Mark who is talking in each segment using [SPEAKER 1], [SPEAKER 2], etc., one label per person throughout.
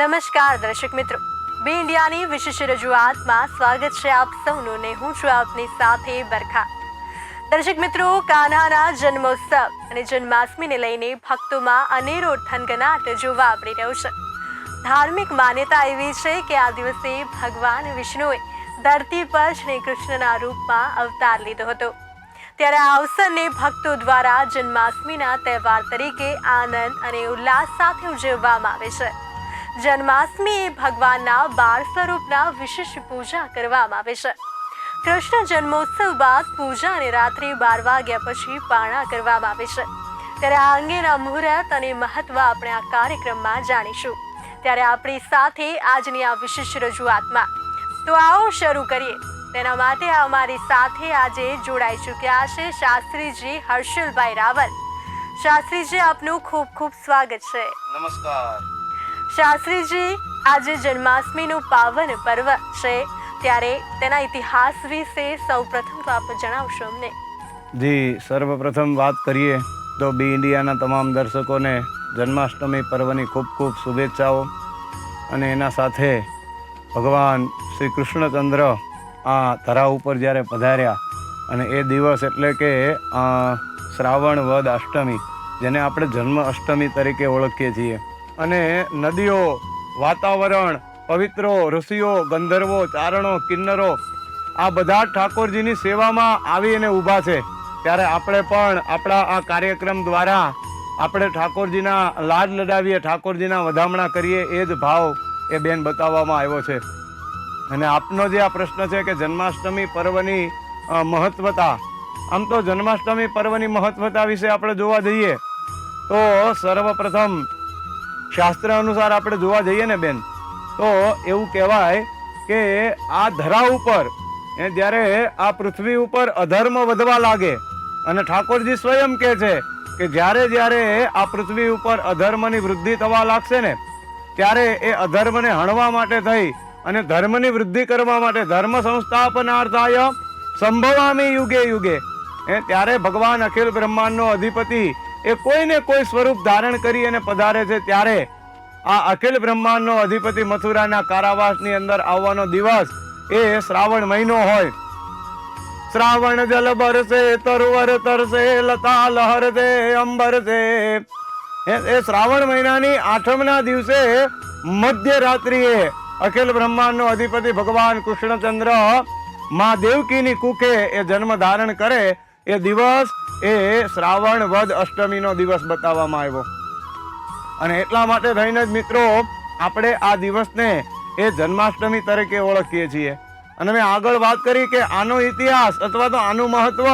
[SPEAKER 1] નમસ્કાર, દર્શક મિત્રો. બી ઇન્ડિયાની વિશેષ રજૂઆતમાં સ્વાગત છે આપ સૌનું ને હું છું આપની સાથે બરખા. દર્શક મિત્રો, કાન્હાના જન્મોત્સવ અને જન્માષ્ટમીને લઈને ભક્તોમાં અનેરો થનગનાટ જોવા મળી રહ્યો છે. ધાર્મિક માન્યતા એવી છે કે આ દિવસે ભગવાન વિષ્ણુએ ધરતી પર શ્રી કૃષ્ણના રૂપમાં અવતાર લીધો હતો. ત્યારે આ અવસરને ભક્તો દ્વારા જન્માષ્ટમીના તહેવાર તરીકે આનંદ અને ઉલ્લાસ સાથે ઉજવવામાં આવે છે. જન્માષ્ટમી એ ભગવાનના બાળ સ્વરૂપના વિશેષ પૂજા કરવામાં આવે છે. કૃષ્ણ જન્મોત્સવ બાદ પૂજા અને રાત્રે બાર વાગ્યા પછી પારણા કરવામાં આવે છે. ત્યારે આ અંગેના મુહૂર્ત અને મહત્વ આપણે આ કાર્યક્રમમાં જાણીશું. ત્યારે આપણી સાથે આજની આ વિશેષ રજૂઆતમાં. તો આવો શરૂ કરીએ. તેના માટે અમારી સાથે આજે જોડાઈ ચૂક્યા છે શાસ્ત્રીજી હર્ષલભાઈ રાવલ. શાસ્ત્રીજી, આપનું ખૂબ ખૂબ સ્વાગત છે.
[SPEAKER 2] નમસ્કાર.
[SPEAKER 1] શાસ્ત્રીજી, આજે જન્માષ્ટમીનું પાવન પર્વ છે. ત્યારે તેના ઇતિહાસ વિશે સૌપ્રથમ તો આપ જણાવશો અમને.
[SPEAKER 2] જી, સર્વપ્રથમ વાત કરીએ તો બી ઇન્ડિયાના તમામ દર્શકોને જન્માષ્ટમી પર્વની ખૂબ ખૂબ શુભેચ્છાઓ. અને એના સાથે ભગવાન શ્રી કૃષ્ણચંદ્ર આ ધરા ઉપર જ્યારે પધાર્યા, અને એ દિવસ એટલે કે શ્રાવણ વદ અષ્ટમી, જેને આપણે જન્મ અષ્ટમી તરીકે ઓળખીએ છીએ. અને નદીઓ, વાતાવરણ, પવિત્રો ઋષિઓ, ગંધર્વો, ચારણો, કિન્નરો, આ બધા ઠાકોરજીની સેવામાં આવી અને ઊભા છે. ત્યારે આપણે પણ આપણા આ કાર્યક્રમ દ્વારા આપણે ઠાકોરજીના લાડ લડાવીએ, ઠાકોરજીના વધામણા કરીએ, એ જ ભાવ એ બેન બતાવવામાં આવ્યો છે. અને આપનો જે આ પ્રશ્ન છે કે જન્માષ્ટમી પર્વની મહત્વતા, આમ તો જન્માષ્ટમી પર્વની મહત્વતા વિશે આપણે જોવા જઈએ, તો સર્વપ્રથમ શાસ્ત્ર અનુસાર આપણે જોવા જઈએ ને બેન, તો એવું કહેવાય કે આ ધરા ઉપર, એ જ્યારે આ પૃથ્વી ઉપર અધર્મ વધવા લાગે, અને ઠાકોરજી સ્વયં કહે છે કે જ્યારે જ્યારે આ પૃથ્વી ઉપર અધર્મની વૃદ્ધિ થવા લાગશે ને, ત્યારે એ અધર્મને હણવા માટે થઈ, અને ધર્મની વૃદ્ધિ કરવા માટે ધર્મ સંસ્થાપનાર્થાય સંભવામી યુગે યુગે, એ ત્યારે ભગવાન અખિલ બ્રહ્માંડનો અધિપતિ એ કોઈને કોઈ સ્વરૂપ ધારણ કરી અને પધારે છે ત્યારે આ અખિલ બ્રહ્માંડનો અધિપતિ મથુરાના કારાવાસની અંદર આવવાનો દિવસ એ શ્રાવણ મહિનો હોય. શ્રાવણ જલ બરસે તરવર તરસે લતા અંબર એ એ શ્રાવણ મહિનાની આઠમના દિવસે મધ્યરાત્રિએ અખિલ બ્રહ્માંડનો અધિપતિ ભગવાન કૃષ્ણચંદ્ર મા દેવકીની કુખે એ જન્મ ધારણ કરે એ દિવસ એ શ્રાવણ વદ અષ્ટમીનો દિવસ બતાવવામાં આવ્યો. અને એટલા માટે થઈને જ મિત્રો, આપણે આ દિવસને એ જન્માષ્ટમી તરીકે ઓળખીએ છીએ. અને મેં આગળ વાત કરી કે આનો ઇતિહાસ અથવા તો આનું મહત્વ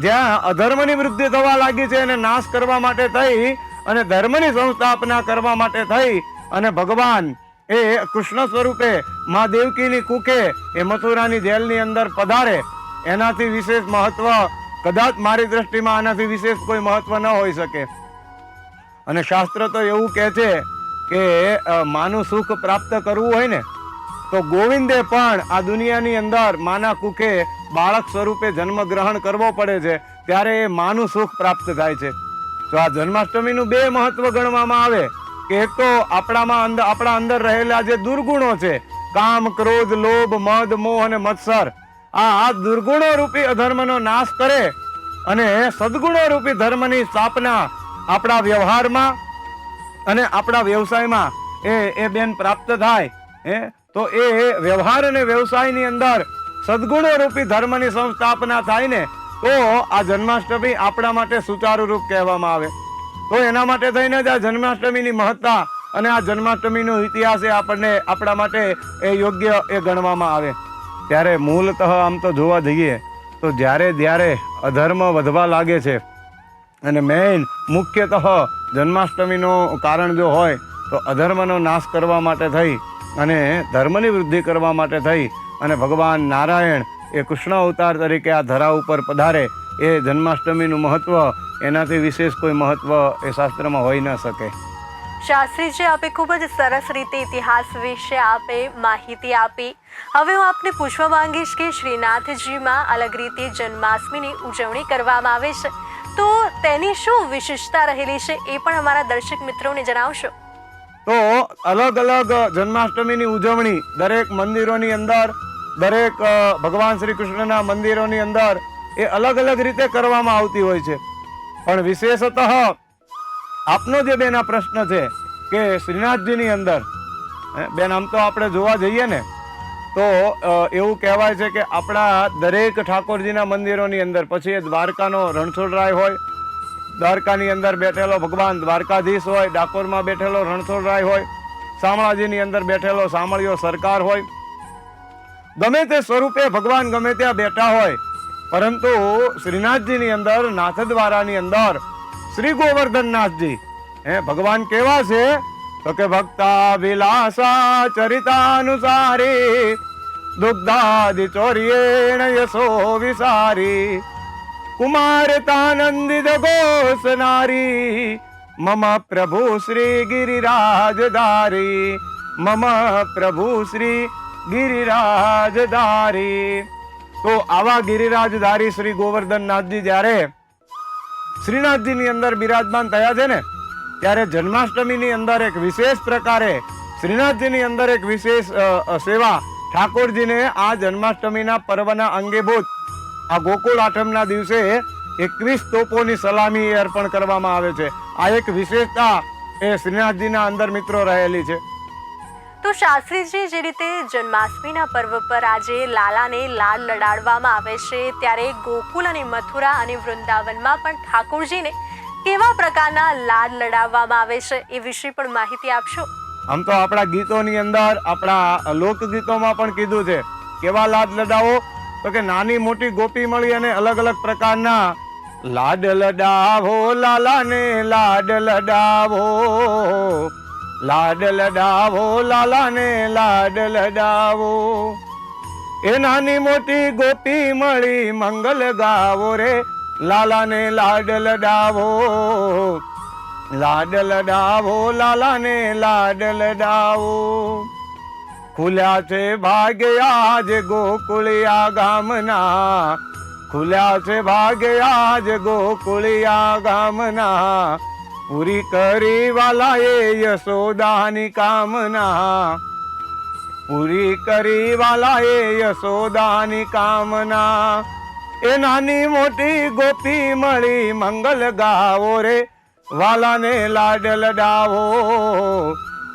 [SPEAKER 2] જ્યાં અધર્મની વૃદ્ધિ થવા લાગી છે એને નાશ કરવા માટે થઈ અને ધર્મની સંસ્થાપના કરવા માટે થઈ અને ભગવાન એ કૃષ્ણ સ્વરૂપે મા દેવકીની કુખે એ મથુરાની જેલની અંદર પધારે. એનાથી વિશેષ મહત્વ કદાચ મારી દ્રષ્ટિમાં આનાથી વિશેષ કોઈ મહત્વ ન હોઈ શકે. અને શાસ્ત્ર તો એવું કહે છે કે માનું સુખ પ્રાપ્ત કરવું હોય ને, તો ગોવિંદે પણ આ દુનિયાની અંદર માના કુખે બાળક સ્વરૂપે જન્મ ગ્રહણ કરવો પડે છે, ત્યારે એ માનું સુખ પ્રાપ્ત થાય છે. તો આ જન્માષ્ટમીનું બે મહત્વ ગણવામાં આવે. કે એક તો આપણામાં અંદર આપણા અંદર રહેલા જે દુર્ગુણો છે, કામ, ક્રોધ, લોભ, મદ, મોહ અને મત્સર આ આ દુર્ગુણો રૂપી અધર્મનો નાશ કરે અને સદગુણો રૂપી ધર્મની સ્થાપના આપણા વ્યવહારમાં અને આપણા વ્યવસાયમાં એ એ બેન પ્રાપ્ત થાય, હે? તો એ વ્યવહાર અને વ્યવસાયની અંદર સદગુણો રૂપી ધર્મની સંસ્થાપના થાય ને, તો આ જન્માષ્ટમી આપણા માટે સુચારુ રૂપ કહેવામાં આવે. તો એના માટે થઈને જ આ જન્માષ્ટમીની મહત્તા અને આ જન્માષ્ટમીનો ઇતિહાસ એ આપણને આપણા માટે એ યોગ્ય એ ગણવામાં આવે. ત્યારે મૂળતઃ આમ તો જોવા જઈએ, તો જ્યારે જ્યારે અધર્મ વધવા લાગે છે અને મેઇન મુખ્યતઃ જન્માષ્ટમીનો કારણ જો હોય, તો અધર્મનો નાશ કરવા માટે થઈ અને ધર્મની વૃદ્ધિ કરવા માટે થઈ અને ભગવાન નારાયણ એ કૃષ્ણ અવતાર તરીકે આ ધરા ઉપર પધારે, એ જન્માષ્ટમીનું મહત્ત્વ એનાથી વિશેષ કોઈ મહત્ત્વ એ શાસ્ત્રમાં હોઈ ન શકે.
[SPEAKER 1] શાસ્ત્રીજી આપે ખૂબ જ સરસ રીતે ઇતિહાસ વિશે આપે માહિતી આપી. હવે હું આપને પૂછવા માંગીશ કે શ્રીનાથજીમાં અલગ રીતે જન્માષ્ટમીની ઉજવણી કરવામાં આવે છે, તો તેની શું વિશેષતા રહેલી છે એ પણ અમારા દર્શક મિત્રોને જણાવશો.
[SPEAKER 2] તો અલગ અલગ જન્માષ્ટમીની ઉજવણી દરેક મંદિરોની અંદર, દરેક ભગવાન શ્રી કૃષ્ણના મંદિરોની અંદર એ અલગ અલગ રીતે કરવામાં આવતી હોય છે. પણ વિશેષતઃ આપનો જે બેન આ પ્રશ્ન છે કે શ્રીનાથજીની અંદર બેન આમ તો આપણે જોવા જઈએ ને, તો એવું કહેવાય છે કે આપણા દરેક ઠાકોરજીના મંદિરોની અંદર, પછી એ દ્વારકાનો રણછોડરાય હોય, દ્વારકાની અંદર બેઠેલો ભગવાન દ્વારકાધીશ હોય, ડાકોરમાં બેઠેલો રણછોડરાય હોય, શામળાજીની અંદર બેઠેલો શામળીઓ સરકાર હોય, ગમે તે સ્વરૂપે ભગવાન ગમે ત્યાં બેઠા હોય, પરંતુ શ્રીનાથજીની અંદર, નાથદ્વારાની અંદર શ્રી ગોવર્ધનનાથજી હે, ભગવાન કેવા છે? તો કે ભક્તા વિલાસા ચરિતાનુસારી, દુગ્ધાદિ ચોર્યેણ યશો વિસારી કુમારતાનંદિત ઘોષ નારી મમ પ્રભુ શ્રી ગિરિરાજધારી મમ પ્રભુ શ્રી ગિરિરાજધારી તો આવા ગિરિરાજધારી શ્રી ગોવર્ધનનાથજી જ્યારે શ્રીનાથજીની અંદર બિરાજમાન થયા છે ને, ત્યારે જન્માષ્ટમીની અંદર એક વિશેષ પ્રકારે શ્રીનાથજીની અંદર એક વિશેષ સેવા ઠાકોરજીને આ જન્માષ્ટમીના પર્વના અંગેભૂત આ ગોકુળ આઠમના દિવસે એકવીસ તોપોની સલામી અર્પણ કરવામાં આવે છે. આ એક વિશેષતા એ શ્રીનાથજીના અંદર મિત્રો રહેલી છે.
[SPEAKER 1] તો શાસ્ત્રીજી, જે રીતે જન્માષ્ટમીના પર્વ પર આજે લાલાને લાલ લડાડવામાં આવે છે, ત્યારે ગોકુલ અને મથુરા અને વૃંદાવનમાં પણ ઠાકોરજીને કેવા પ્રકારના લાડ લડાવવામાં આવે છે એ વિશે પણ માહિતી આપશો?
[SPEAKER 2] આમ તો આપણા ગીતોની અંદર, આપણા લોકગીતોમાં પણ કીધું છે, કેવા લાડ લડાવો? તો કે નાની મોટી ગોપી મળી અને અલગ અલગ પ્રકારના લાડ લડાવો, લાલાને લાડ લડાવો. લાડ લડાવો લાલાને લાડ લડાવો એ નાની મોટી ગોપી મળી મંગલ ગાવો રે. લાલાને લાડ લડાવો લાડ લડાવો લાલાને લાડ લડાવો ખુલ્યા છે ભાગ્યા જ ગોકુળિયા ગામના. ખુલ્યા છે ભાગ્યા જ ગોકુળિયા ગામના. પૂરી કરી વાલાએ યશોદાની કામના. પૂરી કરી વાલાએ યશોદાની કામના. એ નાની મોટી ગોપી મળી મંગલ ગાવો રે. વાલાને લાડ લડાવો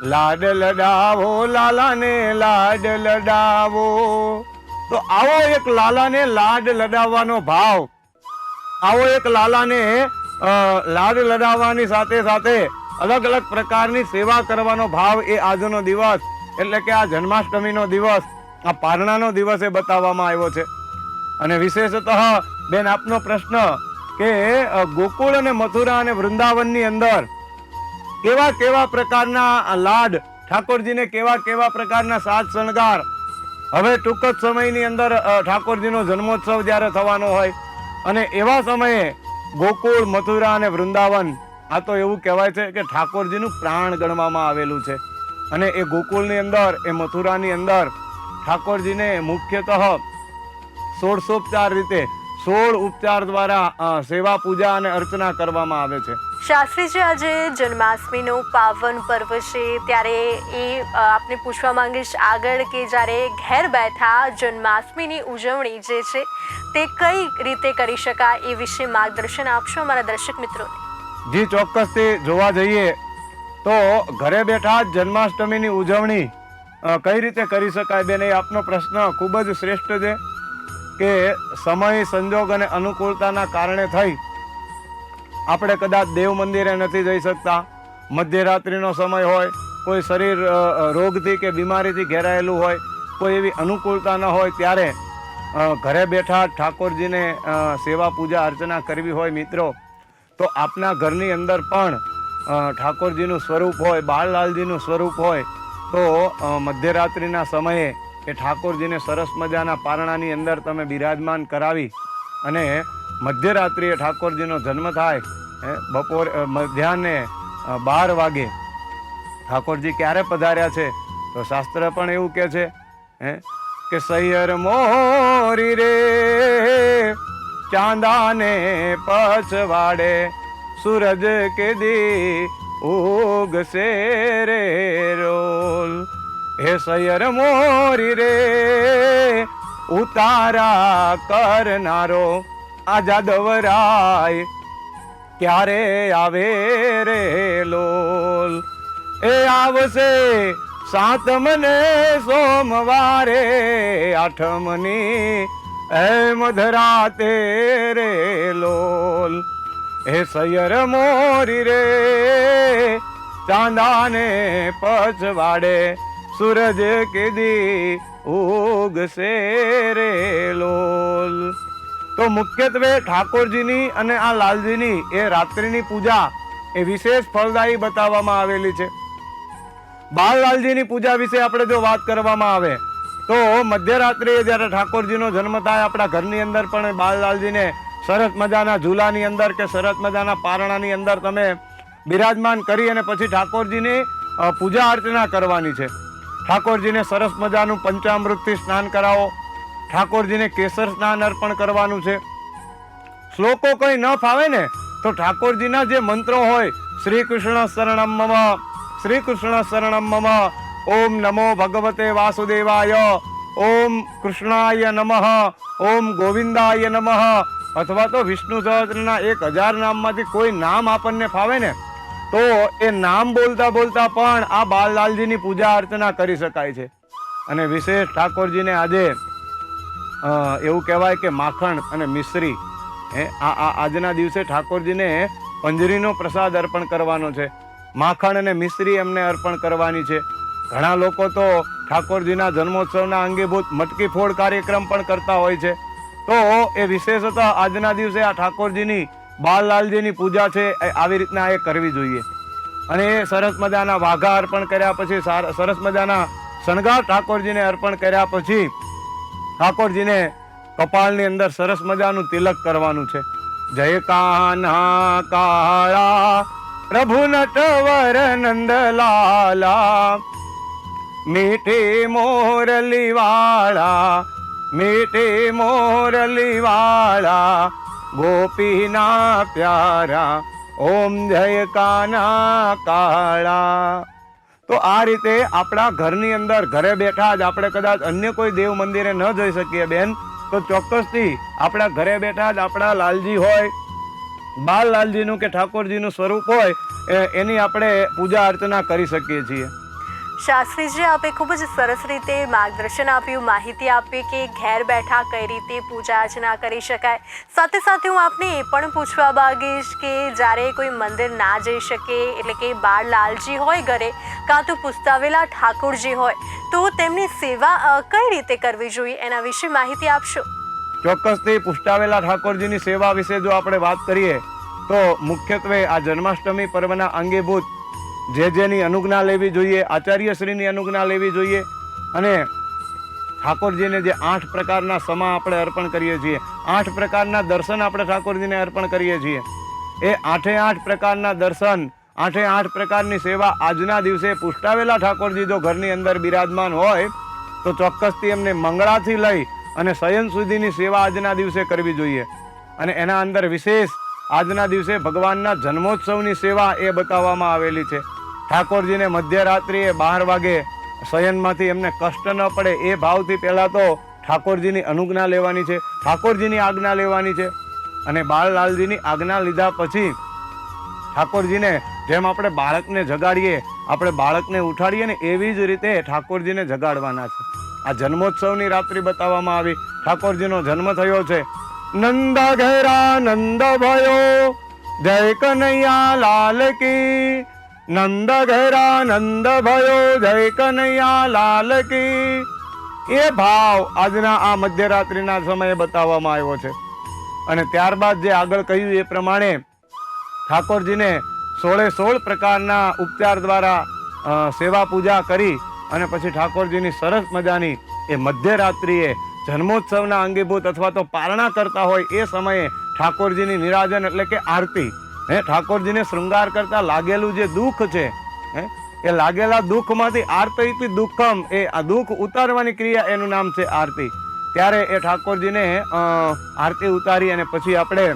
[SPEAKER 2] લાડ લડાવો, લાલાને લાડ લડાવો. તો આવો એક લાલાને લાડ લડાવવાનો ભાવ. આવો એક લાલાને લાડ લડાવવાની સાથે સાથે અલગ અલગ પ્રકારની સેવા કરવાનો ભાવ એ આજનો દિવસ, એટલે કે આ જન્માષ્ટમીનો દિવસ, આ પારણાનો દિવસ એ બતાવવામાં આવ્યો છે. અને વિશેષતઃ, બેન, આપનો પ્રશ્ન કે ગોકુળ અને મથુરા અને વૃંદાવનની અંદર કેવા કેવા પ્રકારના લાડ, ઠાકોરજીને કેવા કેવા પ્રકારના સાજ શણગાર? હવે ટૂંક જ સમયની અંદર ઠાકોરજીનો જન્મોત્સવ જ્યારે થવાનો હોય, અને એવા સમયે ગોકુળ, મથુરા અને વૃંદાવન. આ તો એવું કહેવાય છે કે ઠાકોરજીનું પ્રાણ ગણવામાં આવેલું છે. અને એ ગોકુળની અંદર, એ મથુરાની અંદર ઠાકોરજીને મુખ્યતઃ સોળસોપચાર રીતે, સોળ ઉપચાર દ્વારા સેવા, પૂજા અને અર્ચના કરવામાં આવે છે.
[SPEAKER 1] શાસ્ત્રીજી, આજે જન્માષ્ટમીનો પાવન પર્વ છે, ત્યારે એ આપને પૂછવા માંગીશ આગળ કે જ્યારે ઘેર બેઠા જન્માષ્ટમીની ઉજવણી જે છે તે કઈ રીતે કરી શકાય એ વિશે માર્ગદર્શન આપશો અમારા દર્શક મિત્રોને?
[SPEAKER 2] જી, ચોક્કસથી જોવા જઈએ તો ઘરે બેઠા જ જન્માષ્ટમીની ઉજવણી કઈ રીતે કરી શકાય બેન, એ આપનો પ્રશ્ન ખૂબ જ શ્રેષ્ઠ છે કે સમય, સંજોગ અને અનુકૂળતાના કારણે થઈ આપણે કદાચ દેવ મંદિરે નથી જઈ શકતા, મધ્યરાત્રિનો સમય હોય, કોઈ શરીર રોગથી કે બીમારીથી ઘેરાયેલું હોય, કોઈ એવી અનુકૂળતા ન હોય, ત્યારે ઘરે બેઠા ઠાકોરજીને સેવા પૂજા અર્ચના કરવી હોય મિત્રો, તો આપના ઘરની અંદર પણ ઠાકોરજીનું સ્વરૂપ હોય, બાળલાલજીનું સ્વરૂપ હોય, તો મધ્યરાત્રિના સમયે એ ઠાકોરજીને સરસ મજાના પારણાની અંદર તમે બિરાજમાન કરાવી અને મધ્યરાત્રિએ ઠાકોરજીનો જન્મ થાય બપોર મધ્યાહને બાર વાગે. ઠાકોરજી ક્યારે પધાર્યા છે? તો શાસ્ત્ર પણ એવું કહે છે, હે કે સૈયર મોરી રે, ચાંદાને પછવાડે સૂરજ કે દી ઉગશે રે રોલ. હે સૈયર મોરી રે, ઉતારા કરનારો આજાદવરાય ક્યારે આવે રે લોલ? એ આવશે સાતમને સોમવારે આઠમની મધરાતે રે લોલ. હે સૈયર મોરી રે, ચાંદાને પછવાડે સૂરજ કીધી ઉગશે રે લોલ. તો મુખ્યત્વે ઠાકોરજીની અને આ લાલજીની એ રાત્રિની પૂજા એ વિશેષ ફળદાયી બતાવવામાં આવેલી છે. બાળલાલજીની પૂજા વિશે આપણે જો વાત કરવામાં આવે, તો મધ્યરાત્રિએ જ્યારે ઠાકોરજીનો જન્મ થાય, આપણા ઘરની અંદર પણ બાળલાલજીને સરસ મજાના ઝૂલાની અંદર કે સરસ મજાના પારણાની અંદર તમે બિરાજમાન કરી અને પછી ઠાકોરજીની પૂજા અર્ચના કરવાની છે. ઠાકોરજીને સરસ મજાનું પંચામૃતથી સ્નાન કરાવો. ઠાકોરજીને કેસર સ્નાન અર્પણ કરવાનું છે. શ્લોકો કંઈ ન ફાવે ને, તો ઠાકોરજીના જે મંત્રો હોય શ્રી કૃષ્ણ શરણમ મમ શ્રી કૃષ્ણ શરણમ મમ ઓમ નમો ભગવતે વાસુદેવાય ઓમ કૃષ્ણાય નમઃ ઓમ ગોવિંદાય નમઃ અથવા તો વિષ્ણુ સહસ્ત્રના એક હજાર નામમાંથી કોઈ નામ આપણને ફાવે ને તો એ નામ બોલતા બોલતા પણ આ બાલલાલજીની પૂજા અર્ચના કરી શકાય છે અને વિશેષ ઠાકોરજીને આજે એવું કહેવાય કે માખણ અને મિશ્રી, હે આ, આજના દિવસે ઠાકોરજીને પંજરીનો પ્રસાદ અર્પણ કરવાનો છે. માખણ અને મિશ્રી એમને અર્પણ કરવાની છે. ઘણા લોકો તો ઠાકોરજીના જન્મોત્સવના અંગીભૂત મટકી ફોડ કાર્યક્રમ પણ કરતા હોય છે. તો એ વિશેષતા આજના દિવસે આ ઠાકોરજીની બાલલાલજીની પૂજા છે એ આવી રીતના એ કરવી જોઈએ. અને એ સરસ મજાના વાઘા અર્પણ કર્યા પછી સાર- સરસ મજાના શણગાર ઠાકોરજીને અર્પણ કર્યા પછી ઠાકોરજીને કપાળની અંદર સરસ મજાનું તિલક કરવાનું છે. જય કાના કાળા પ્રભુ નટવર નંદલાલા મીઠી મોરલી વાળા મીઠી મોરલી વાળા ગોપીના પ્યારા, ઓમ જય કાના કાળા. તો આ રીતે આપણા ઘરની અંદર ઘરે બેઠા જ આપણે કદાચ અન્ય કોઈ દેવ મંદિરે ન જઈ શકીએ બેન, તો ચોક્કસથી આપણા ઘરે બેઠા જ આપણા લાલજી હોય બાલ લાલજીનું કે ઠાકોરજીનું સ્વરૂપ હોય એની આપણે પૂજા અર્ચના કરી શકીએ છીએ.
[SPEAKER 1] શાસ્ત્રીજી, આપે ખૂબ જ સરસ રીતે માર્ગદર્શન આપ્યું, માહિતી આપી કે ઘેર બેઠા કઈ રીતે પૂજા અર્ચના કરી શકાય. સાથે સાથે હું આપને એ પણ પૂછવા માંગીશ કે જ્યારે કોઈ મંદિર ના જઈ શકે, એટલે કે બાળ લાલજી હોય ઘરે, કાં તો પુસ્તાવેલા ઠાકોરજી હોય, તો તેમની સેવા કઈ રીતે કરવી જોઈએ? એના વિશે માહિતી આપશો?
[SPEAKER 2] ચોક્કસથી પુષ્ટાવેલા ઠાકોરજીની સેવા વિશે જો આપણે વાત કરીએ, તો મુખ્યત્વે આ જન્માષ્ટમી પર્વના અંગીભૂત જે જેની અનુજ્ઞા લેવી જોઈએ, આચાર્યશ્રીની અનુજ્ઞા લેવી જોઈએ અને ઠાકોરજીને જે આઠ પ્રકારના સમા આપણે અર્પણ કરીએ છીએ. આઠ પ્રકારના દર્શન આપણે ઠાકોરજીને અર્પણ કરીએ છીએ. એ આઠે આઠ પ્રકારના દર્શન, આઠે આઠ પ્રકારની સેવા આજના દિવસે પુષ્ટાવેલા ઠાકોરજી જો ઘરની અંદર બિરાજમાન હોય, તો ચોક્કસથી એમને મંગળાથી લઈ અને શયન સુધીની સેવા આજના દિવસે કરવી જોઈએ. અને એના અંદર વિશેષ આજના દિવસે ભગવાનના જન્મોત્સવની સેવા એ બતાવવામાં આવેલી છે. ઠાકોરજીને મધ્યરાત્રિએ બાર વાગે શયનમાંથી એમને કષ્ટ ન પડે એ ભાવથી પહેલાં તો ઠાકોરજીની અનુજ્ઞા લેવાની છે. ઠાકોરજીની આજ્ઞા લેવાની છે. અને બાળલાલજીની આજ્ઞા લીધા પછી ઠાકોરજીને જેમ આપણે બાળકને જગાડીએ, આપણે બાળકને ઉઠાડીએ ને એવી જ રીતે ઠાકોરજીને જગાડવાના છે. આ જન્મોત્સવની રાત્રિ બતાવવામાં આવી. ઠાકોરજીનો જન્મ થયો છે. નંદ ઘેરા નંદ ભયો. જય કનૈયા લાલ કી. નંદ ઘેરા નંદ ભયો. જય કનૈયા લાલ કી. એ ભાવ આજના આ મધ્યરાત્રિના સમયે બતાવવામાં આવ્યો છે. અને ત્યારબાદ જે આગળ કહ્યું એ પ્રમાણે ઠાકોરજીને સોળે સોળ પ્રકારના ઉપચાર દ્વારા સેવા પૂજા કરી અને પછી ઠાકોરજીની સરસ મજાની એ મધ્યરાત્રિએ જન્મોત્સવના અંગીભૂત અથવા તો પારણા કરતા હોય એ સમયે ઠાકોરજીની નિરાજન એટલે કે આરતી. હે, ઠાકોરજીને શૃંગાર કરતા લાગેલું જે દુઃખ છે, હે, એ લાગેલા દુઃખમાંથી આરતી દુઃખમ એ આ દુઃખ ઉતારવાની ક્રિયા એનું નામ છે આરતી. ત્યારે એ ઠાકોરજીને આરતી ઉતારી અને પછી આપણે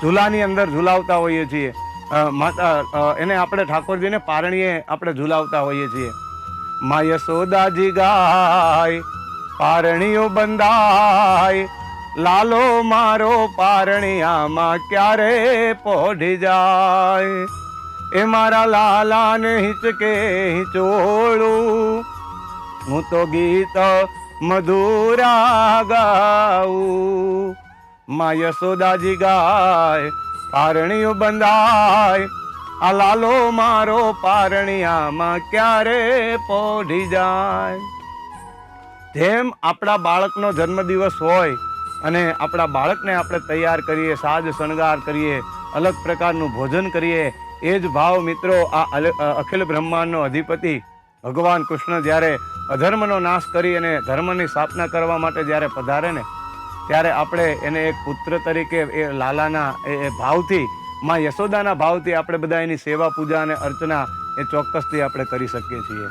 [SPEAKER 2] ઝૂલાની અંદર ઝૂલાવતા હોઈએ છીએ. માતા એને આપણે ઠાકોરજીને પારણીએ આપણે ઝુલાવતા હોઈએ છીએ. મા યશોદાજી ગાય, પારણીઓ બંધાય. લાલો મારો પારણિયામાં ક્યારે પોઢી જાય? એ મારા લાલાને હિંચકે હિંચોળું. હું તો ગીત મધુરા ગાઉં. મા યશોદાજી ગાય, પારણીઓ બંધાય. આ લાલો મારો પારણિયામાં ક્યારે પોઢી જાય? જેમ આપણા બાળકનો જન્મદિવસ હોય અને આપણા બાળકને આપણે તૈયાર કરીએ, સાજ શણગાર કરીએ, અલગ પ્રકારનું ભોજન કરીએ, એ જ ભાવ મિત્રો આ અખિલ બ્રહ્માંડનો અધિપતિ ભગવાન કૃષ્ણ જ્યારે અધર્મનો નાશ કરી અને ધર્મની સ્થાપના કરવા માટે જ્યારે પધારે ને, ત્યારે આપણે એને એક પુત્ર તરીકે એ લાલાના એ ભાવથી માં યશોદાના ભાવથી આપણે બધા એની સેવા, પૂજા અને અર્ચના એ ચોક્કસથી આપણે કરી શકીએ છીએ.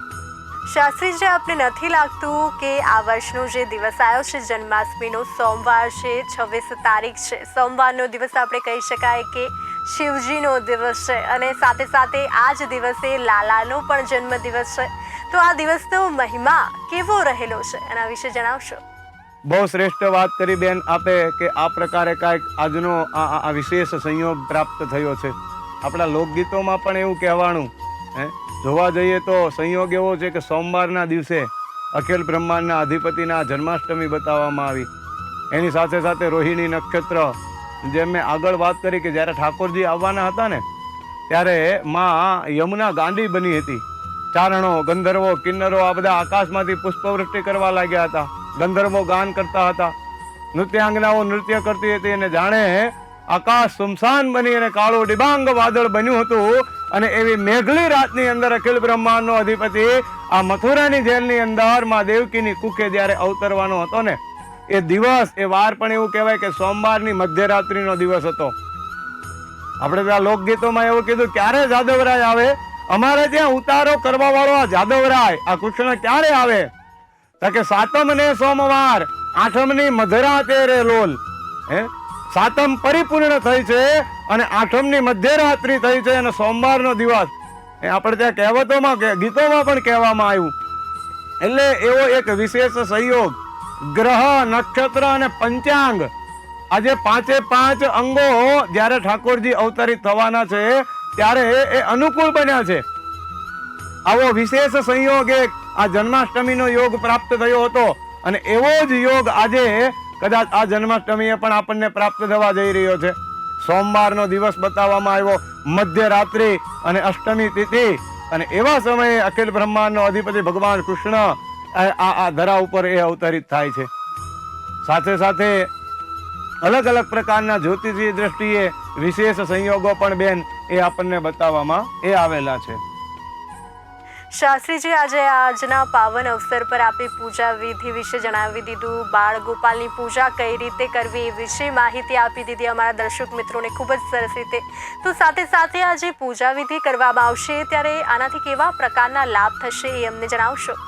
[SPEAKER 1] શાસ્ત્રીજી આપને નથી લાગતું કે આ વર્ષનો જે દિવસ આવ્યો છે, જન્માષ્ટમીનો, સોમવાર છે, છવ્વીસ તારીખ છે? સોમવારનો દિવસ આપણે કહી શકાય કે શિવજીનો દિવસ છે અને સાથે સાથે આ જ દિવસે લાલાનો પણ જન્મદિવસ છે. તો આ દિવસનો મહિમા કેવો રહેલો છે? એના વિશે જણાવશો?
[SPEAKER 2] બહુ શ્રેષ્ઠ વાત કરી બેન આપે કે આ પ્રકારે કાંઈક આજનો આ વિશેષ સંયોગ પ્રાપ્ત થયો છે. આપણા લોકગીતોમાં પણ એવું કહેવાનું, હે? જોવા જઈએ તો સંયોગ એવો છે કે સોમવારના દિવસે અખિલ બ્રહ્માંડના અધિપતિના જન્માષ્ટમી બતાવવામાં આવી. એની સાથે સાથે રોહિણી નક્ષત્ર, જેમ મેં આગળ વાત કરી કે જ્યારે ઠાકોરજી આવવાના હતા ને, ત્યારે માં યમુના ગાંડી બની હતી. ચારણો, ગંધર્વો, કિન્નરો આ બધા આકાશમાંથી પુષ્પવૃષ્ટિ કરવા લાગ્યા હતા. ગંધર્વો ગાન કરતા હતા. નૃત્યાંગનાઓ નૃત્ય કરતી હતી અને જાણે આકાશ સુમસાન બની અને કાળું ડિબાંગ વાદળ બન્યું હતું અને એવી મેઘલી રાતની અંદર અખિલ બ્રહ્માંડનો અધિપતિ આ મથુરાની જેલની અંદરમાં દેવકીની કુખે જ્યારે અવતરવાનો હતો ને, એ દિવસ, એ વાર પણ એવું કહેવાય કે સોમવારની મધ્યરાત્રિનો દિવસ હતો. આપણે ત્યાં લોકગીતોમાં એવું કીધું, ક્યારે જાદવરાય આવે? અમારે ત્યાં ઉતારો કરવા વાળો આ જાદવરાય. આ કૃષ્ણ ક્યારે આવે? કે સાતમ ને સોમવાર આઠમની મધરાતે રે લોલ. હે? સાતમ પરિપૂર્ણ થઈ છે અને આઠમની મધ્યરાત્રિ થઈ છે અને સોમવારનો દિવસ. એ આપણે ત્યાં કહેવતોમાં ગીતોમાં પણ કહેવામાં આવ્યું. એટલે એવો એક વિશેષ સંયોગ. ગ્રહ, નક્ષત્ર અને પંચાંગ. આજે પાંચે પાંચ અંગો જ્યારે ઠાકોરજી અવતરિત થવાના છે, ત્યારે એ અનુકૂળ બન્યા છે. આવો વિશેષ સંયોગ એક. આ જન્માષ્ટમીનો યોગ પ્રાપ્ત થયો હતો અને એવો જ યોગ આજે કદાચ આ જન્માષ્ટમીએ પણ આપણને પ્રાપ્ત થવા જઈ રહ્યો છે. સોમવારનો દિવસ બતાવવામાં આવ્યો, મધ્યરાત્રિ અને અષ્ટમી તિથિ. અને એવા સમયે અખિલ બ્રહ્માંડનો અધિપતિ ભગવાન કૃષ્ણ આ આ ધરા ઉપર એ અવતરિત થાય છે. સાથે સાથે અલગ અલગ પ્રકારના જ્યોતિષીય દ્રષ્ટિએ વિશેષ સંયોગો પણ બેન એ આપણને બતાવવામાં એ આવેલા છે.
[SPEAKER 1] શાસ્ત્રીજી, આજે આજના પાવન અવસર પર આપે પૂજા વિધિ વિશે જણાવી દીધું. બાળ ગોપાલની પૂજા કઈ રીતે કરવી એ વિશે માહિતી આપી દીધી. અમારા દર્શક મિત્રોને ખૂબ જ સરસ રીતે. તો સાથે સાથે આજે પૂજા વિધિ કરવામાં આવશે. ત્યારે આનાથી કેવા પ્રકારના લાભ થશે એ અમને જણાવશો.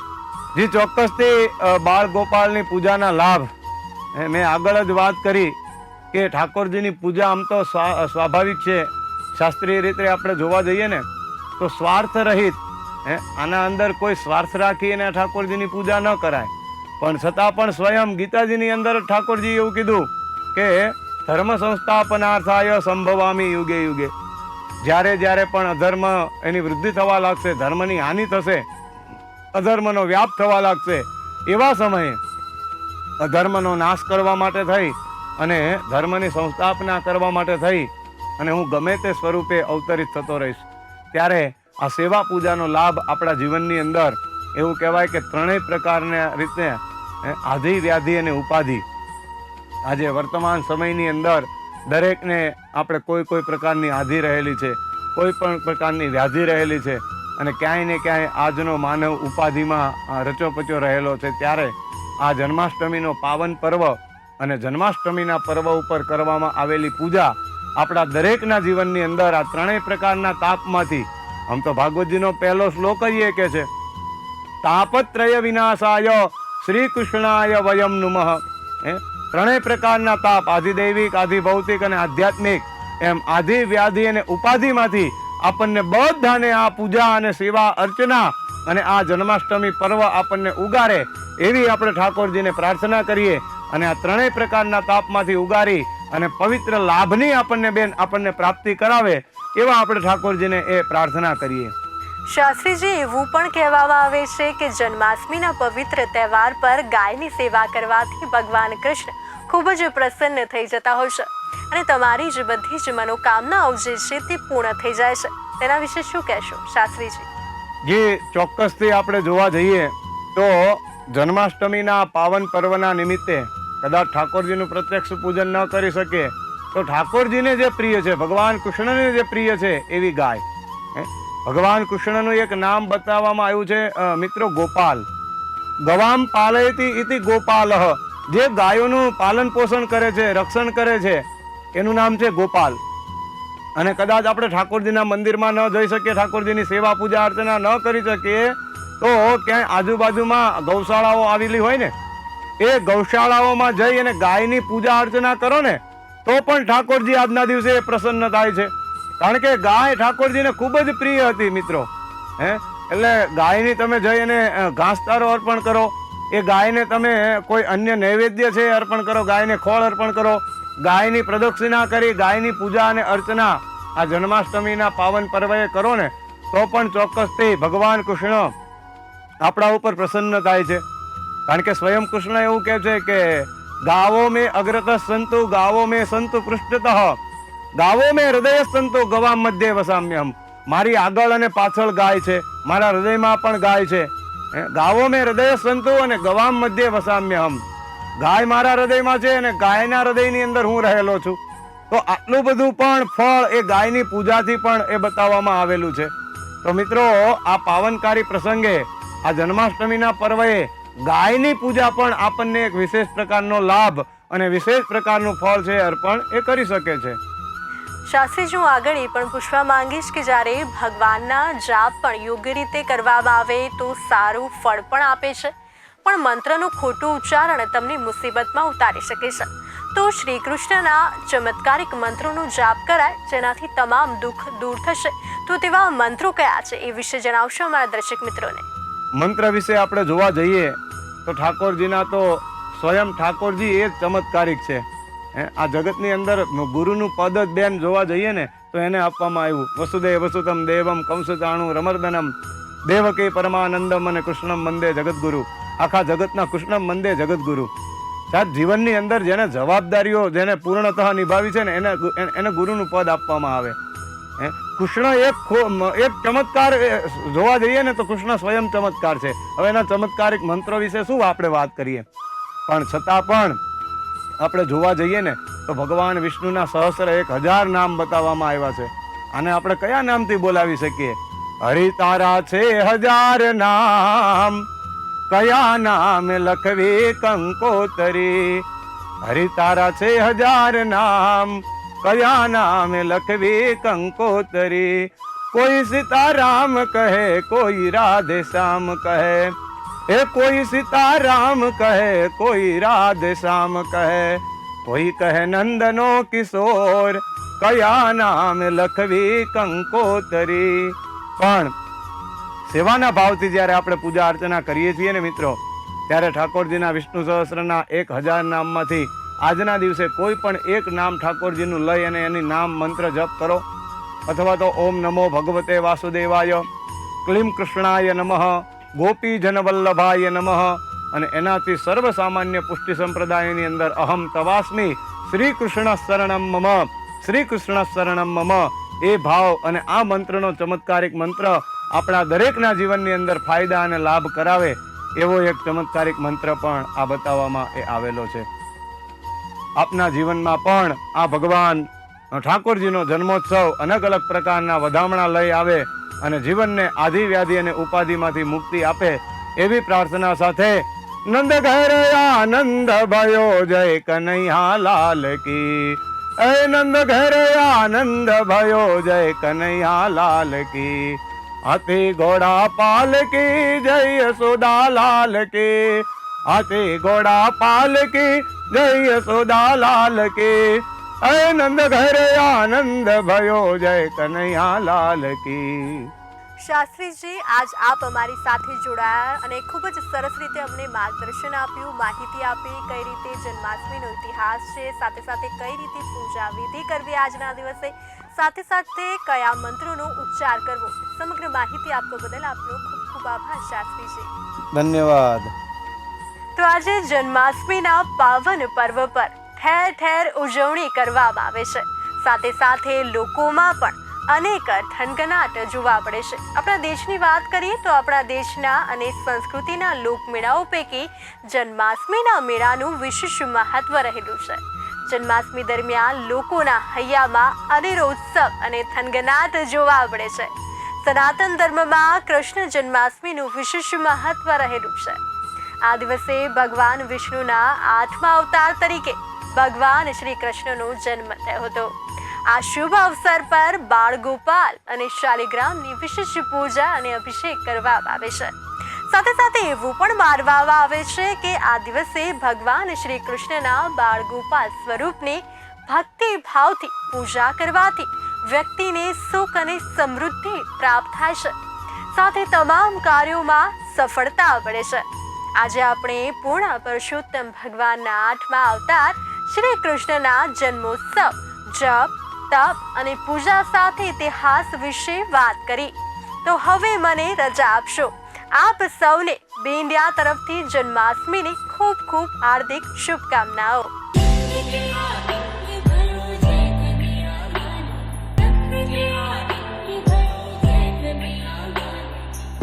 [SPEAKER 2] જી, ચોક્કસથી બાળ ગોપાલની પૂજાના લાભ. મેં આગળ જ વાત કરી કે ઠાકોરજીની પૂજા આમ તો સ્વાભાવિક છે. શાસ્ત્રીય રીતે આપણે જોવા જઈએ ને, તો સ્વાર્થ રહિત હે? આના અંદર કોઈ સ્વાર્થ રાખીને ઠાકોરજીની પૂજા ન કરાય. પણ છતાં પણ સ્વયં ગીતાજીની અંદર ઠાકોરજી એવું કીધું કે ધર્મ સંસ્થાપનાર્થાય સંભવામી યુગે યુગે. જ્યારે જ્યારે પણ અધર્મ એની વૃદ્ધિ થવા લાગશે, ધર્મની હાનિ થશે, અધર્મનો વ્યાપ થવા લાગશે, એવા સમયે અધર્મનો નાશ કરવા માટે થઈ અને ધર્મની સંસ્થાપના કરવા માટે થઈ અને હું ગમે તે સ્વરૂપે અવતરિત થતો રહીશ. ત્યારે આ સેવા પૂજાનો લાભ આપણા જીવનની અંદર એવું કહેવાય કે ત્રણેય પ્રકારના રીતે આધિ, વ્યાધિ અને ઉપાધિ. આજે વર્તમાન સમયની અંદર દરેકને આપણે કોઈ કોઈ પ્રકારની આધિ રહેલી છે, કોઈ પણ પ્રકારની વ્યાધિ રહેલી છે અને ક્યાંય ને ક્યાંય આજનો માનવ ઉપાધિમાં રચોપચો રહેલો છે ત્યારે આ જન્માષ્ટમીનો પાવન પર્વ અને જન્માષ્ટમીના પર્વ ઉપર કરવામાં આવેલી પૂજા આપણા દરેકના જીવનની અંદર આ ત્રણેય પ્રકારના તાપમાંથી આમ તો ભાગવતજીનો પહેલો શ્લોક જ એ કે છે. તાપત્રય વિનાશાય શ્રી કૃષ્ણાય વયમ નુમઃ. હે? ત્રણેય પ્રકારના તાપ, આધિદૈવિક, આધિભૌતિક અને આધ્યાત્મિક, એમ આધિ વ્યાધિ અને ઉપાધિમાંથી આપણને બધાને આ પૂજા અને સેવા, અર્ચના અને આ જન્માષ્ટમી પર્વ આપણને ઉગારે એવી આપણે ઠાકોરજીને પ્રાર્થના કરીએ અને આ ત્રણેય પ્રકારના તાપમાંથી ઉગારી અને પવિત્ર લાભની આપણને બેન આપણને પ્રાપ્તિ કરાવે એવા આપણે ઠાકોરજીને એ પ્રાર્થના કરીએ.
[SPEAKER 1] શાસ્ત્રીજી એવું પણ કહેવામાં આવે છે કે જન્માષ્ટમીના પવિત્ર તહેવાર પર ગાયની સેવા કરવાથી ભગવાન કૃષ્ણ ખૂબ જ પ્રસન્ન થઈ જતા હોય છે અને તમારી જ બધી જ મનોકામનાઓ જે છે તે પૂર્ણ થઈ જાય છે. તેના વિશે શું કહેશો શાસ્ત્રીજી?
[SPEAKER 2] જે ચોક્કસથી આપણે જોવા જઈએ તો જન્માષ્ટમીના પાવન પર્વના નિમિત્તે કદાચ ઠાકોરજીનું પ્રત્યક્ષ પૂજન ન કરી શકે તો ઠાકોરજીને જે પ્રિય છે, ભગવાન કૃષ્ણને જે પ્રિય છે, એવી ગાય? ભગવાન કૃષ્ણનું એક નામ બતાવવામાં આવ્યું છે મિત્રો ગોપાલ. ગવામ પાલયતી ઇતિ ગોપાલ. જે ગાયોનું પાલન પોષણ કરે છે, રક્ષણ કરે છે, એનું નામ છે ગોપાલ. અને કદાચ આપણે ઠાકોરજીના મંદિરમાં ન જઈ શકીએ, ઠાકોરજીની સેવા પૂજા અર્ચના ન કરી શકીએ, તો ક્યાંય આજુબાજુમાં ગૌશાળાઓ આવેલી હોય ને, એ ગૌશાળાઓમાં જઈ અને ગાયની પૂજા અર્ચના કરો ને તો પણ ઠાકોરજી આજના દિવસે પ્રસન્ન થાય છે. કારણ કે ગાય ઠાકોરજીને ખૂબ જ પ્રિય હતી મિત્રો. હે? એટલે ગાયની તમે જઈ અને ઘાસતારો અર્પણ કરો. એ ગાયને તમે કોઈ અન્ય નૈવેદ્ય છે અર્પણ કરો, ગાયને ખોળ અર્પણ કરો. ગાયની પ્રદક્ષિણા કરી, ગાયની પૂજા અને અર્ચના આ જન્માષ્ટમીના પાવન પર્વે કરો ને, તો પણ ચોક્કસથી ભગવાન કૃષ્ણ આપણા ઉપર પ્રસન્ન થાય છે. કારણ કે સ્વયં કૃષ્ણ એવું કહે છે કે ગાવો મેં અગ્રત સંતુ, ગાવો મેં સંતુ પૃષ્ઠતઃ, ગાવો મેં હૃદય સંતો ગવા મધ્ય વસામ્યહમ. મારી આગળ અને પાછળ ગાય છે, મારા હૃદયમાં પણ ગાય છે. ગાવો મેં હૃદય સંતો અને ગવામ મધ્ય વસામ્યહમ. ગાય મારા હૃદયમાં છે અને ગાયના હૃદયની અંદર હું રહેલો છું. તો આટલું બધું પણ ફળ એ ગાયની પૂજાથી પણ એ બતાવવામાં આવેલું છે. તો મિત્રો, આ પાવનકારી પ્રસંગે, આ જન્માષ્ટમીના પર્વે ગાયની પૂજા પણ આપણને એક વિશેષ પ્રકારનો લાભ અને વિશેષ પ્રકારનું ફળ છે અર્પણ એ કરી શકે છે.
[SPEAKER 1] શાસ્ત્રીજી હું આગળ એ પણ પૂછવા માંગીશ કે જ્યારે ભગવાનના જાપ પણ યોગ્ય રીતે કરવામાં આવે તો સારું ફળ પણ આપે છે? પણ મંત્રનું ખોટું ઉચ્ચારણ તમને મુસીબતમાં ઉતારી શકે છે. તો શ્રી કૃષ્ણના ચમત્કારિક મંત્રોનો જાપ કરાય, જેનાથી તમામ દુઃખ દૂર થશે. તો તેવા મંત્રો કયા છે એ વિશે જણાવશો અમારા દર્શક મિત્રોને?
[SPEAKER 2] મંત્ર વિશે આપણે જોવા જઈએ, તો ઠાકોરજીના તો સ્વયં ઠાકોરજી એ જ ચમત્કારિક છે. આ જગતની અંદર ગુરુનું પદ જ બેન જોવા જઈએ ને, તો એને આપવામાં આવ્યું. વસુદેવ વસુતમ દેવમ કંસચાણુ રમર્દનમ, દેવકી પરમાનંદમ અને કૃષ્ણમ મંદે જગદગુરુ. આખા જગતના કૃષ્ણમ મંદે જગદગુરુ. સાહેબ, જીવનની અંદર જેને જવાબદારીઓ જેને પૂર્ણતઃ નિભાવી છે ને, એને- એને ગુરુનું પદ આપવામાં આવે. હે કૃષ્ણ એક એક ચમત્કાર જોવા જઈએ ને તો કૃષ્ણ સ્વયં ચમત્કાર છે. હવે એના ચમત્કારિક મંત્રો વિશે શું આપણે વાત કરીએ? પણ છતાં પણ આપણે જોવા જઈએ ને તો ભગવાન વિષ્ણુના સહસ્ર એક હજાર નામ બતાવવામાં આવ્યા છે. આને આપણે કયા નામથી બોલાવી શકીએ? હરિ તારા છે હજાર નામ, કયા નામે લખવી કંકોતરી? હરિ તારા છે હજાર નામ કયા નામે લખવી કંકોતરી. કોઈ સીતારામ કહે, કોઈ રાધે શ્યામ કહે. એ કોઈ સીતારામ કહે, કોઈ રાધે શ્યામ કહે. કોઈ કહે, નંદનો કિશોર કયા નામે લખવી કંકોતરી. પણ સેવાના ભાવથી જ્યારે આપણે પૂજા અર્ચના કરીએ છીએ ને મિત્રો, ત્યારે ઠાકોરજીના વિષ્ણુ સહસ્રના એક હજાર નામમાંથી આજના દિવસે કોઈ પણ એક નામ ઠાકોરજીનું લઈ અને એની નામ મંત્ર જપ કરો. અથવા તો ઓમ નમો ભગવતે વાસુદેવાય, ક્લીમ કૃષ્ણાય નમઃ ગોપી જનવલ્લભાય નમઃ, અને એનાથી સર્વ સામાન્ય પુષ્ટિ સંપ્રદાયની અંદર અહમ તવાસ્મી શ્રી કૃષ્ણ શરણમ મમ, શ્રી કૃષ્ણ શરણમ મમ. એ ભાવ અને આ મંત્રનો ચમત્કારિક મંત્ર આપણા દરેકના જીવનની અંદર ફાયદા અને લાભ કરાવે એવો એક ચમત્કારિક મંત્ર પણ આ બતાવવામાં એ આવેલો છે. આપના જીવનમાં પણ આ ભગવાન ઠાકોરજીનો જન્મોત્સવ અલગ અલગ પ્રકારના વધામણા લઈ આવે અને જીવનને આધિ વ્યાધિ અને ઉપાધિમાંથી મુક્તિ આપે એવી પ્રાર્થના સાથે નંદ ઘરે આનંદ ભયો જય કનૈયા લાલ કી. એ નંદ ઘરે આનંદ ભયો જય કનૈયા લાલ કી. હાથી ઘોડા પાલ કી જય સુદા લાલ કી. હાથી ઘોડા પાલ કી જય યશોદા લાલ કી હે નંદ ઘરે આનંદ ભયો જય કનૈયા લાલ કી
[SPEAKER 1] શાસ્ત્રીજી આજ આપ અમારી સાથે જોડાયા અને ખૂબ જ સરસ રીતે અમને માર્ગદર્શન આપ્યું માહિતી આપી કઈ રીતે જન્માષ્ટમીનો ઇતિહાસ છે સાથે સાથે કઈ રીતે પૂજા વિધિ કરવી આજના દિવસે સાથે સાથે કયા મંત્રોનો ઉચ્ચાર કરવો સમગ્ર માહિતી આપવા બદલ આપનો ખૂબ ખૂબ આભાર શાસ્ત્રીજી.
[SPEAKER 2] ધન્યવાદ.
[SPEAKER 1] તો આજે જન્માષ્ટમીના પાવન પર્વ પર ઠેર ઠેર ઉજવણી કરવામાં આવે છે. સાથે સાથે લોકોમાં પણ અનેક થનગનાટ જોવા પડે છે. આપણા દેશની વાત કરીએ તો આપણા દેશના અને સંસ્કૃતિના લોકમેળાઓ પૈકી જન્માષ્ટમીના મેળાનું વિશેષ મહત્વ રહેલું છે. જન્માષ્ટમી દરમિયાન લોકોના હૈયામાં અનેરો ઉત્સવ અને થનગનાટ જોવા મળે છે. સનાતન ધર્મમાં કૃષ્ણ જન્માષ્ટમીનું વિશેષ મહત્વ રહેલું છે. આ દિવસે ભગવાન વિષ્ણુના આઠમા અવતાર તરીકે ભગવાન શ્રી કૃષ્ણનો જન્મ થયો હતો. આ શુભ અવસર પર બાળ ગોપાલ અને શાલિગ્રામની વિશેષ પૂજા અને અભિષેક કરવામાં આવે છે. સાથે સાથે એવું પણ માનવામાં આવે છે કે આ દિવસે ભગવાન શ્રી કૃષ્ણના બાળ ગોપાલ સ્વરૂપની ભક્તિ ભાવથી પૂજા કરવાથી વ્યક્તિને સુખ અને સમૃદ્ધિ પ્રાપ્ત થાય છે. સાથે તમામ કાર્યોમાં સફળતા મળે છે. આજે આપણે પૂર્ણ પુરુષોત્તમ ભગવાનના આઠમા અવતાર શ્રી કૃષ્ણના જન્મોત્સવ, જપ, તપ અને પૂજા સાથે ઇતિહાસ વિશે વાત કરી. તો હવે મને રજા આપશો. આપ સૌને બેન્ડિયા તરફથી જન્માષ્ટમીની ખૂબ ખૂબ હાર્દિક શુભકામનાઓ.